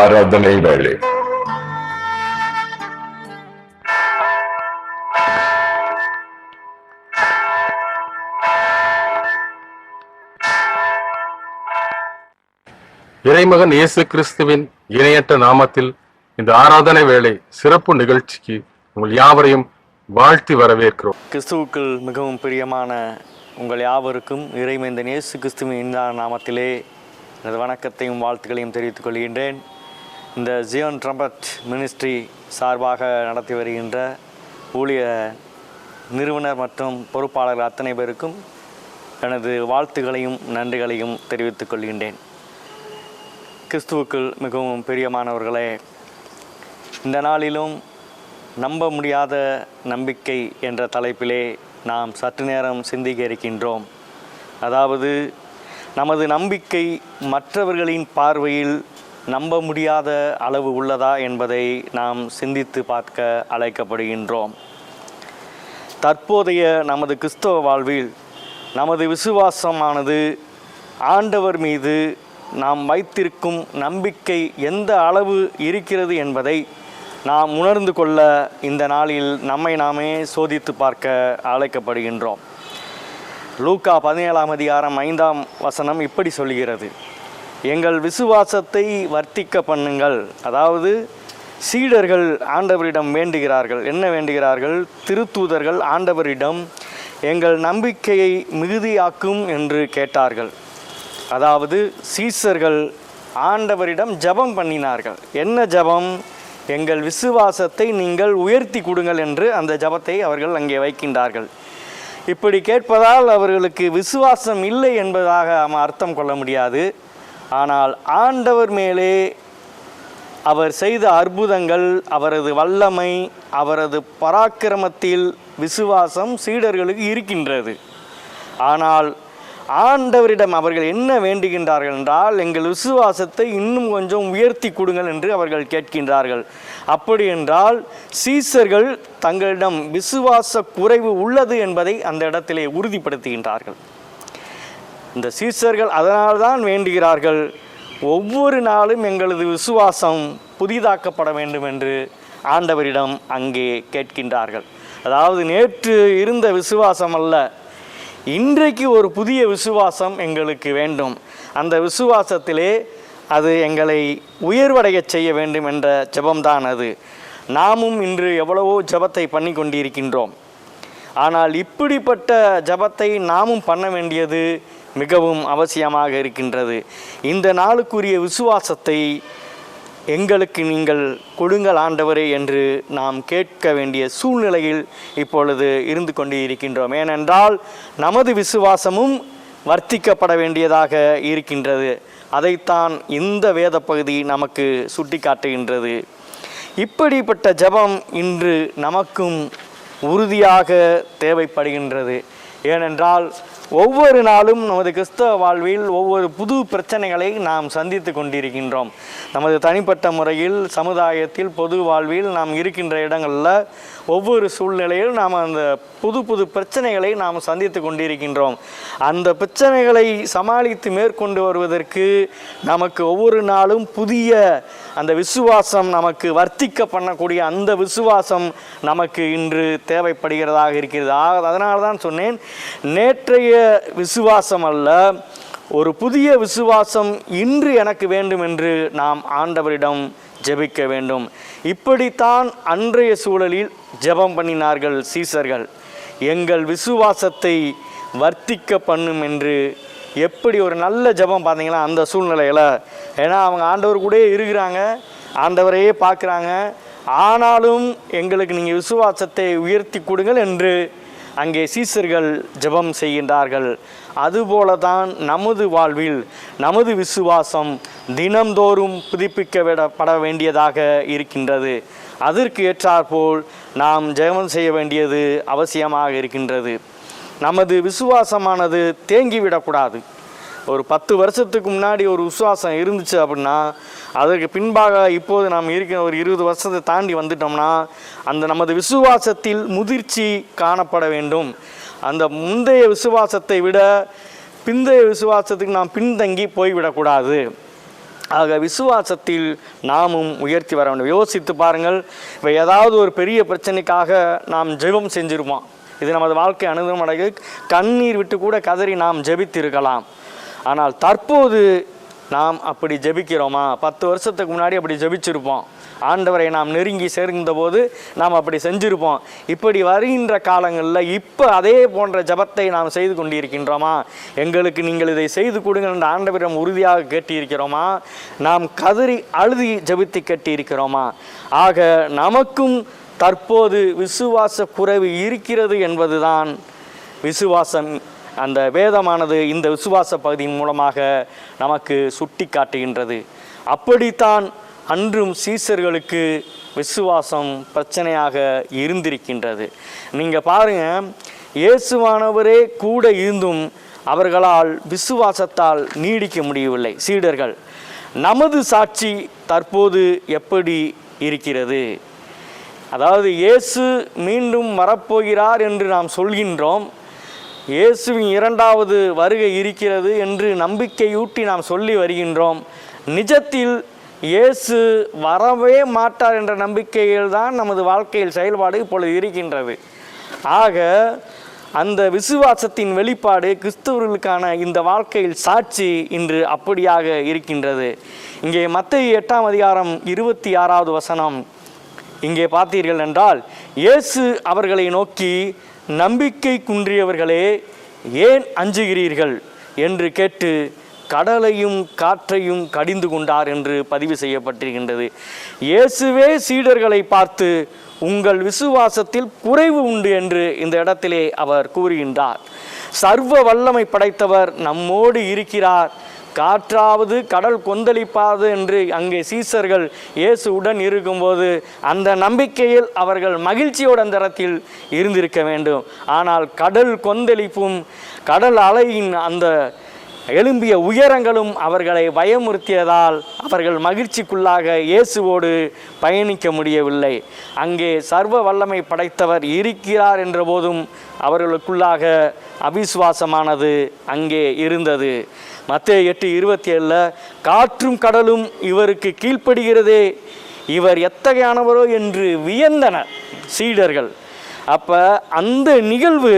ஆராதனை வேளை. இறைமகன் இயேசு கிறிஸ்துவின் இணையற்ற நாமத்தில் இந்த ஆராதனை வேளை சிறப்பு நிகழ்ச்சிக்கு உங்கள் யாவரையும் வாழ்த்தி வரவேற்கிறோம். கிறிஸ்துவுக்குள் மிகவும் பிரியமான உங்கள் யாவருக்கும் இறைமைந்தன் இயேசு கிறிஸ்துவின் இந்த நாமத்திலே எனது வணக்கத்தையும் வாழ்த்துக்களையும் தெரிவித்துக் கொள்கின்றேன். இந்த ஜியோன் ட்ரம்பட் மினிஸ்ட்ரி சார்பாக நடத்தி வருகின்ற ஊழிய நிறுவனர் மற்றும் பொறுப்பாளர்கள் அத்தனை பேருக்கும் எனது வாழ்த்துகளையும் நன்றிகளையும் தெரிவித்துக் கொள்கின்றேன். கிறிஸ்துவுக்குள் மிகவும் பிரியமானவர்களே இந்த நாளிலும் நம்ப முடியாத நம்பிக்கை என்ற தலைப்பிலே நாம் சற்று நேரம் சிந்திக்க இருக்கின்றோம். அதாவது நமது நம்பிக்கை மற்றவர்களின் பார்வையில் நம்ப முடியாத அளவு உள்ளதா என்பதை நாம் சிந்தித்து பார்க்க அழைக்கப்படுகின்றோம். தற்போதைய நமது கிறிஸ்தவ வாழ்வில் நமது விசுவாசமானது ஆண்டவர் மீது நாம் வைத்திருக்கும் நம்பிக்கை எந்த அளவு இருக்கிறது என்பதை நாம் உணர்ந்து கொள்ள இந்த நாளில் நம்மை நாமே சோதித்து பார்க்க அழைக்கப்படுகின்றோம். லூக்கா பதினேழாம் அதிகாரம் ஐந்தாம் வசனம் இப்படி சொல்கிறது எங்கள் விசுவாசத்தை வர்த்திக்க பண்ணுங்கள். அதாவது சீடர்கள் ஆண்டவரிடம் வேண்டுகிறார்கள். என்ன வேண்டுகிறார்கள்? திருத்தூதர்கள் ஆண்டவரிடம் எங்கள் நம்பிக்கையை மிகுதியாக்கும் என்று கேட்டார்கள். அதாவது சீசர்கள் ஆண்டவரிடம் ஜெபம் பண்ணினார்கள். என்ன ஜெபம்? எங்கள் விசுவாசத்தை நீங்கள் உயர்த்தி கொடுங்கள் என்று அந்த ஜெபத்தை அவர்கள் அங்கே வைக்கின்றார்கள். இப்படி கேட்பதால் அவர்களுக்கு விசுவாசம் இல்லை என்பதாக நாம் அர்த்தம் கொள்ள முடியாது. ஆனால் ஆண்டவர் மேலே அவர் செய்த அற்புதங்கள் அவரது வல்லமை அவரது பராக்கிரமத்தில் விசுவாசம் சீடர்களுக்கு இருக்கின்றது. ஆனால் ஆண்டவரிடம் அவர்கள் என்ன வேண்டுகின்றார்கள் என்றால் எங்கள் விசுவாசத்தை இன்னும் கொஞ்சம் உயர்த்தி கொடுங்கள் என்று அவர்கள் கேட்கின்றார்கள். அப்படி என்றால் சீசர்கள் தங்களிடம் விசுவாச குறைவு உள்ளது என்பதை அந்த இடத்திலே உறுதிப்படுத்துகின்றார்கள். இந்த சீசர்கள் அதனால்தான் வேண்டுகிறார்கள். ஒவ்வொரு நாளும் எங்களது விசுவாசம் புதிதாக்கப்பட வேண்டும் என்று ஆண்டவரிடம் அங்கே கேட்கின்றார்கள். அதாவது நேற்று இருந்த விசுவாசம் அல்ல இன்றைக்கு ஒரு புதிய விசுவாசம் எங்களுக்கு வேண்டும். அந்த விசுவாசத்திலே அது எங்களை உயர்வடையச் செய்ய வேண்டும் என்ற ஜபம்தான் அது. நாமும் இன்று எவ்வளவோ ஜெபத்தை பண்ணி கொண்டிருக்கின்றோம். ஆனால் இப்படிப்பட்ட ஜபத்தை நாமும் பண்ண வேண்டியது மிகவும் அவசியமாக இருக்கின்றது. இந்த நாளுக்குரிய விசுவாசத்தை எங்களுக்கு நீங்கள் கொடுங்கள் ஆண்டவரே என்று நாம் கேட்க வேண்டிய சூழ்நிலையில் இப்பொழுது இருந்து கொண்டு இருக்கின்றோம். ஏனென்றால் நமது விசுவாசமும் வர்த்திக்கப்பட வேண்டியதாக இருக்கின்றது. அதைத்தான் இந்த வேத பகுதி நமக்கு சுட்டிக்காட்டுகின்றது. இப்படிப்பட்ட ஜெபம் இன்று நமக்கும் உறுதியாக தேவைப்படுகின்றது. ஏனென்றால் ஒவ்வொரு நாளும் நமது கிறிஸ்தவ வாழ்வில் ஒவ்வொரு புது பிரச்சனைகளை நாம் சந்தித்து கொண்டிருக்கின்றோம். நமது தனிப்பட்ட முறையில் சமுதாயத்தில் பொது வாழ்வில் நாம் இருக்கின்ற இடங்களில் ஒவ்வொரு சூழ்நிலையில் நாம் அந்த புது புது பிரச்சனைகளை நாம் சந்தித்து கொண்டிருக்கின்றோம். அந்த பிரச்சனைகளை சமாளித்து மேற்கொண்டு வருவதற்கு நமக்கு ஒவ்வொரு நாளும் புதிய அந்த விசுவாசம் நமக்கு வர்த்திக்க பண்ணக்கூடிய அந்த விசுவாசம் நமக்கு இன்று தேவைப்படுகிறதாக இருக்கிறது. ஆக அதனால தான் சொன்னேன் நேற்றைய விசுவாசம் அல்ல ஒரு புதிய விசுவாசம் இன்று எனக்கு வேண்டும் என்று நாம் ஆண்டவரிடம் ஜெபிக்க வேண்டும். இப்படித்தான் அன்றைய சூழலில் ஜெபம் பண்ணினார்கள் சீசர்கள். எங்கள் விசுவாசத்தை வர்த்திக்க பண்ணும் என்று எப்படி ஒரு நல்ல ஜெபம் பார்த்தீங்கன்னா அந்த சூழ்நிலையில். ஏன்னா அவங்க ஆண்டவர் கூடயே இருக்கிறாங்க ஆண்டவரையே பார்க்குறாங்க. ஆனாலும் எங்களுக்கு நீங்கள் விசுவாசத்தை உயர்த்தி கொடுங்கள் என்று அங்கே சீசர்கள் ஜெபம் செய்கின்றார்கள். அதுபோல தான் நமது வாழ்வில் நமது விசுவாசம் தினம்தோறும் புதுப்பிக்க விடப்பட வேண்டியதாக இருக்கின்றது. அதற்கு ஏற்றாற்போல் நாம் ஜெபம் செய்ய வேண்டியது அவசியமாக இருக்கின்றது. நமது விசுவாசமானது தேங்கிவிடக்கூடாது. ஒரு பத்து வருஷத்துக்கு முன்னாடி ஒரு விசுவாசம் இருந்துச்சு அப்படின்னா அதற்கு பின்பாக இப்போது நாம் இருக்கிற ஒரு இருபது வருஷத்தை தாண்டி வந்துட்டோம்னா அந்த நமது விசுவாசத்தில் முதிர்ச்சி காணப்பட வேண்டும். அந்த முந்தைய விசுவாசத்தை விட பிந்தைய விசுவாசத்துக்கு நாம் பின்தங்கி போய்விடக்கூடாது. ஆக விசுவாசத்தில் நாமும் உயர்த்தி வர வேண்டும். யோசித்து பாருங்கள் இப்போ ஏதாவது ஒரு பெரிய பிரச்சனைக்காக நாம் ஜெபம் செஞ்சிருப்போம். இது நமது வாழ்க்கை அனுபவம் அடைய கண்ணீர் விட்டு கூட கதறி நாம் ஜெபித்திருக்கலாம். ஆனால் தற்போது நாம் அப்படி ஜெபிக்கிறோமா? பத்து வருஷத்துக்கு முன்னாடி அப்படி ஜெபிச்சிருப்போம். ஆண்டவரை நாம் நெருங்கி சேர்ந்த போது நாம் அப்படி செஞ்சுருப்போம். இப்படி வருகின்ற காலங்களில் இப்போ அதே போன்ற ஜபத்தை நாம் செய்து கொண்டிருக்கின்றோமா? எங்களுக்கு நீங்கள் இதை செய்து கொடுங்கள் என்ற ஆண்டவரிடம் உறுதியாக கேட்டிருக்கிறோமா? நாம் கதறி அழுதி ஜபித்து கேட்டிருக்கிறோமா? ஆக நமக்கும் தற்போது விசுவாச குறைவு இருக்கிறது என்பதுதான் விசுவாசம் அந்த வேதமானது இந்த விசுவாச பகுதியின் மூலமாக நமக்கு சுட்டி காட்டுகின்றது. அப்படித்தான் அன்றும் சீசர்களுக்கு விசுவாசம் பிரச்சனையாக இருந்திருக்கின்றது. நீங்கள் பாருங்க இயேசுவானவரே கூட இருந்தும் அவர்களால் விசுவாசத்தால் நீடிக்க முடியவில்லை. சீடர்கள் நமது சாட்சி தற்போது எப்படி இருக்கிறது? அதாவது இயேசு மீண்டும் வரப்போகிறார் என்று நாம் சொல்கின்றோம். இயேசுவின் இரண்டாவது வருகை இருக்கிறது என்று நம்பிக்கையூட்டி நாம் சொல்லி வருகின்றோம். நிஜத்தில் இயேசு வரவே மாட்டார் என்ற நம்பிக்கையில் தான் நமது வாழ்க்கையில் செயல்பாடு இப்பொழுது இருக்கின்றது. ஆக அந்த விசுவாசத்தின் வெளிப்பாடு கிறிஸ்தவர்களுக்கான இந்த வாழ்க்கையில் சாட்சி இன்று அப்படியாக இருக்கின்றது. இங்கே மத்திய எட்டாம் அதிகாரம் இருபத்தி ஆறாவது வசனம். இங்கே பார்த்தீர்கள் என்றால் இயேசு அவர்களை நோக்கி நம்பிக்கை குன்றியவர்களே ஏன் அஞ்சுகிறீர்கள்? என்று கேட்டு கடலையும் காற்றையும் கடிந்து கொண்டார் என்று பதிவு செய்யப்பட்டிருக்கின்றது. இயேசுவே சீடர்களை பார்த்து உங்கள் விசுவாசத்தில் குறைவு உண்டு என்று இந்த இடத்திலே அவர் கூறுகின்றார். சர்வ வல்லமை படைத்தவர் நம்மோடு இருக்கிறார். காற்றாவது கடல் கொந்தளிப்பாது என்று அங்கே சீசர்கள் இயேசுவுடன் இருக்கும்போது அந்த நம்பிக்கையில் அவர்கள் மகிழ்ச்சியோட அந்த இடத்தில் இருந்திருக்க வேண்டும். ஆனால் கடல் கொந்தளிப்பும் கடல் அலையின் அந்த எழும்பிய உயரங்களும் அவர்களை பயமுறுத்தியதால் அவர்கள் மகிழ்ச்சிக்குள்ளாக இயேசுவோடு பயணிக்க முடியவில்லை. அங்கே சர்வ வல்லமை படைத்தவர் இருக்கிறார் என்றபோதும் அவர்களுக்குள்ளாக அவிசுவாசமானது அங்கே இருந்தது. மத்திய எட்டு இருபத்தி ஏழில் காற்றும் கடலும் இவருக்கு கீழ்ப்படுகிறதே இவர் எத்தகையானவரோ என்று வியந்தனர் சீடர்கள். அப்போ அந்த நிகழ்வு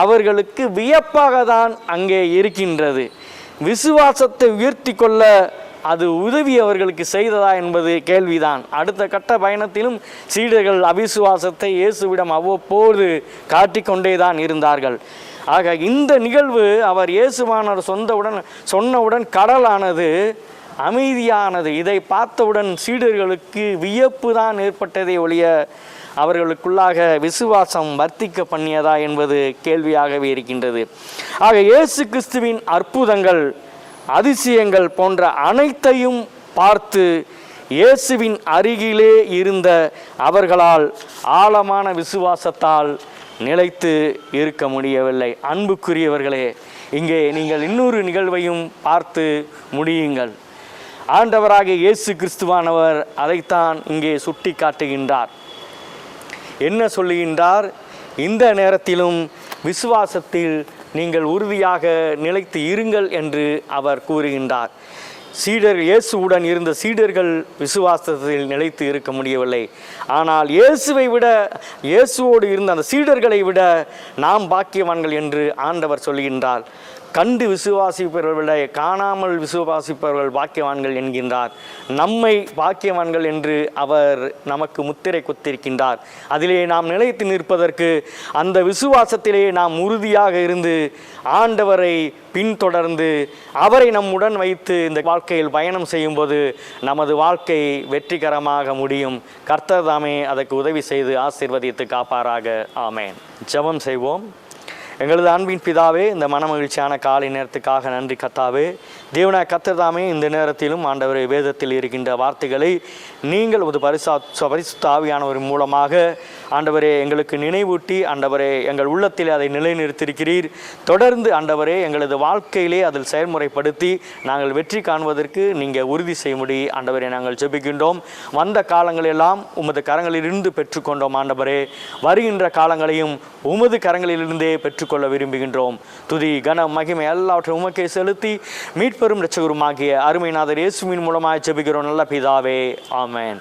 அவர்களுக்கு வியப்பாக தான் அங்கே இருக்கின்றது. விசுவாசத்தை உயர்த்தி கொள்ள அது உதவி அவர்களுக்கு செய்ததா என்பது கேள்விதான். அடுத்த கட்ட பயணத்திலும் சீடர்கள் அவிசுவாசத்தை இயேசுவிடம் அவ்வப்போது காட்டிக்கொண்டே தான் இருந்தார்கள். ஆக இந்த நிகழ்வு அவர் இயேசுவானவர் சொந்தவுடன் சொன்னவுடன் கடலானது அமைதியானது. இதை பார்த்தவுடன் சீடர்களுக்கு வியப்பு தான் ஏற்பட்டதை ஒழிய அவர்களுக்குள்ளாக விசுவாசம் வர்த்திக்க பண்ணியதா என்பது கேள்வியாகவே இருக்கின்றது. ஆக இயேசு கிறிஸ்துவின் அற்புதங்கள் அதிசயங்கள் போன்ற அனைத்தையும் பார்த்து இயேசுவின் அருகிலே இருந்த அவர்களால் ஆழமான விசுவாசத்தால் நிலைத்து இருக்க முடியவில்லை. அன்புக்குரியவர்களே இங்கே நீங்கள் இன்னொரு நிகழ்வையும் பார்த்து முடியுங்கள். ஆண்டவராக இயேசு கிறிஸ்துவானவர் அதைத்தான் இங்கே சுட்டி காட்டுகின்றார் என்ன சொல்லுகின்றார்? இந்த நேரத்திலும் விசுவாசத்தில் நீங்கள் உறுதியாக நிலைத்து இருங்கள் என்று அவர் கூறுகின்றார். சீடர் இயேசுவுடன் இருந்த சீடர்கள் விசுவாசத்தில் நிலைத்து இருக்க முடியவில்லை. ஆனால் இயேசுவை விட இயேசுவோடு இருந்த அந்த சீடர்களை விட நாம் பாக்கியவான்கள் என்று ஆண்டவர் சொல்கின்றார் கண்டு விசுவாசிப்பவர்களை விட காணாமல் விசுவாசிப்பவர்கள் பாக்கியவான்கள் என்கின்றார். நம்மை பாக்கியவான்கள் என்று அவர் நமக்கு முத்திரை குத்திருக்கின்றார். அதிலே நாம் நிலைத்து நிற்பதற்கு அந்த விசுவாசத்திலே நாம் உறுதியாக இருந்து ஆண்டவரை பின்தொடர்ந்து அவரை நம்முடன் வைத்து இந்த வாழ்க்கையில் பயணம் செய்யும்போது நமது வாழ்க்கை வெற்றிகரமாக முடியும். கர்த்தர் தாமே அதற்கு உதவி செய்து ஆசிர்வதித்து காப்பாராக. ஆமேன். ஜெபம் செய்வோம். எங்களது அன்பின் பிதாவே இந்த மனமகிழ்ச்சியான காலை நேரத்துக்காக நன்றி கத்தாவே. தேவனா கத்தர்தாமே இந்த நேரத்திலும் ஆண்டவர் வேதத்தில் இருக்கின்ற வார்த்தைகளை நீங்கள் ஒரு பரிசா பரிசுத்த ஆவியானவர் மூலமாக ஆண்டவரே எங்களுக்கு நினைவூட்டி ஆண்டவரே எங்கள் உள்ளத்தில் அதை நிலைநிறுத்தியிருக்கிறீர். தொடர்ந்து ஆண்டவரே எங்களது வாழ்க்கையிலே அதில் செயல்முறைப்படுத்தி நாங்கள் வெற்றி காண்பதற்கு நீங்கள் உறுதி செய்யும்படி ஆண்டவரே நாங்கள் ஜெபிக்கின்றோம். வந்த காலங்களெல்லாம் உமது கரங்களிலிருந்து பெற்றுக்கொண்டோம் ஆண்டவரே. வருகின்ற காலங்களையும் உமது கரங்களிலிருந்தே பெற்றுக்கொள்ள விரும்புகின்றோம். துதி கன மகிமை எல்லாவற்றையும் உமக்கே செலுத்தி மீட் மீட்பெரும் இரட்சகருமாகிய அருமைநாதர் இயேசுவின் மூலமாக ஜெபிக்கிறோம். நல்ல பிதாவே ஆமேன்.